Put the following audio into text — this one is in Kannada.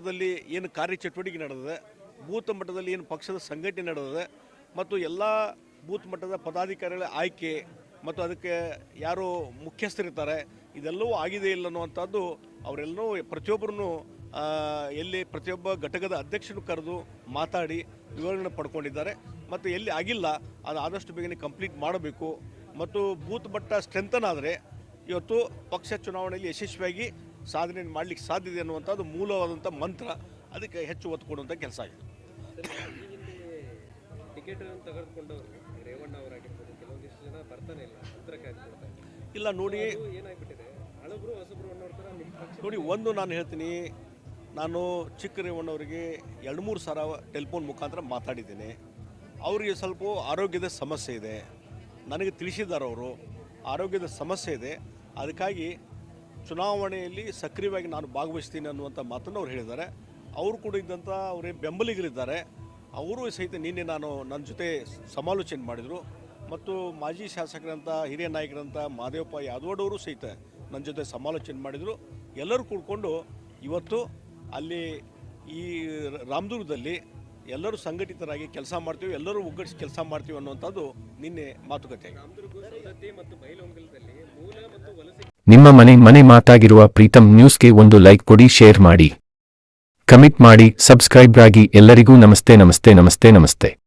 ಮಟ್ಟದಲ್ಲಿ ಏನು ಕಾರ್ಯಚಟುವಟಿಕೆ ನಡೆದಿದೆ, ಬೂತ್ ಮಟ್ಟದಲ್ಲಿ ಏನು ಪಕ್ಷದ ಸಂಘಟನೆ ನಡೆದಿದೆ, ಮತ್ತು ಎಲ್ಲ ಬೂತ್ ಮಟ್ಟದ ಪದಾಧಿಕಾರಿಗಳ ಆಯ್ಕೆ ಮತ್ತು ಅದಕ್ಕೆ ಯಾರು ಮುಖ್ಯಸ್ಥರಿರ್ತಾರೆ, ಇದೆಲ್ಲವೂ ಆಗಿದೆ ಇಲ್ಲ ಅನ್ನುವಂಥದ್ದು ಅವರೆಲ್ಲರೂ ಪ್ರತಿಯೊಬ್ಬರನ್ನು ಎಲ್ಲಿ ಪ್ರತಿಯೊಬ್ಬ ಘಟಕದ ಅಧ್ಯಕ್ಷರು ಕರೆದು ಮಾತಾಡಿ ವಿವರಣೆ ಪಡ್ಕೊಂಡಿದ್ದಾರೆ. ಮತ್ತು ಎಲ್ಲಿ ಆಗಿಲ್ಲ, ಅದು ಆದಷ್ಟು ಬೇಗನೆ ಕಂಪ್ಲೀಟ್ ಮಾಡಬೇಕು. ಮತ್ತು ಬೂತ್ ಮಟ್ಟ ಸ್ಟ್ರೆಂಥನ್ ಆದರೆ ಇವತ್ತು ಪಕ್ಷ ಚುನಾವಣೆಯಲ್ಲಿ ಯಶಸ್ವಿಯಾಗಿ ಸಾಧನೆ ಮಾಡಲಿಕ್ಕೆ ಇದೆ ಅನ್ನುವಂಥದ್ದು ಮೂಲವಾದಂಥ ಮಂತ್ರ. ಅದಕ್ಕೆ ಹೆಚ್ಚು ಒತ್ತು ಕೊಡುವಂಥ ಕೆಲಸ ಆಗಿದೆ. ಟಿಕೆಟ್ ತೆಗೆದುಕೊಂಡವರು ರೇವಣ್ಣ ಬರ್ತಾನೆ ಇಲ್ಲ ಇಲ್ಲ ನೋಡಿ. ಏನಾಗ್ಬಿಟ್ಟಿದೆ ನೋಡಿ, ಒಂದು ನಾನು ಹೇಳ್ತೀನಿ. ನಾನು ಚಿಕ್ಕ ರೇವಣ್ಣವರಿಗೆ ಎರಡು ಮೂರು ಸಲ ಟೆಲಿಫೋನ್ ಮುಖಾಂತರ ಮಾತಾಡಿದ್ದೀನಿ. ಅವರಿಗೆ ಸ್ವಲ್ಪ ಆರೋಗ್ಯದ ಸಮಸ್ಯೆ ಇದೆ. ನನಗೆ ತಿಳಿಸಿದ್ದಾರೆ ಅವರು. ಆರೋಗ್ಯದ ಸಮಸ್ಯೆ ಇದೆ. ಅದಕ್ಕಾಗಿ ಚುನಾವಣೆಯಲ್ಲಿ ಸಕ್ರಿಯವಾಗಿ ನಾನು ಭಾಗವಹಿಸ್ತೀನಿ ಅನ್ನುವಂಥ ಮಾತನ್ನು ಅವ್ರು ಹೇಳಿದ್ದಾರೆ. ಅವರು ಕೂಡ ಇದ್ದಂಥ ಅವರೇ ಬೆಂಬಲಿಗರಿದ್ದಾರೆ. ಅವರು ಸಹಿತ ನಿನ್ನೆ ನಾನು ನನ್ನ ಜೊತೆ ಸಮಾಲೋಚನೆ ಮಾಡಿದರು. ಮತ್ತು ಮಾಜಿ ಶಾಸಕರಂಥ ಹಿರಿಯ ನಾಯಕರಂಥ ಮಾದೇವಪ್ಪ ಯಾದವಡವರು ಸಹಿತ ನನ್ನ ಜೊತೆ ಸಮಾಲೋಚನೆ ಮಾಡಿದರು. ಎಲ್ಲರೂ ಕೂಡ್ಕೊಂಡು ಇವತ್ತು ಅಲ್ಲಿ ಈ ರಾಮದುರ್ಗದಲ್ಲಿ ಎಲ್ಲರೂ ಸಂಘಟಿತರಾಗಿ ಕೆಲಸ ಮಾಡ್ತೀವಿ, ಎಲ್ಲರೂ ಒಗ್ಗಟ್ಟಿಸಿ ಕೆಲಸ ಮಾಡ್ತೀವಿ ಅನ್ನುವಂಥದ್ದು ನಿನ್ನೆ ಮಾತುಕತೆ ನಿಮ್ಮ ಮನೆ ಮನೆ ಮಾತಾಗಿರುವ ಪ್ರೀತಂ ನ್ಯೂಸ್ಗೆ ಒಂದು ಲೈಕ್ ಕೊಡಿ, ಶೇರ್ ಮಾಡಿ. ಕಮಿಟ್ ಮಾಡಿ, ಸಬ್ಸ್ಕ್ರೈಬ್ ಆಗಿ ಎಲ್ಲರಿಗೂ ನಮಸ್ತೆ ನಮಸ್ತೆ ನಮಸ್ತೆ ನಮಸ್ತೆ.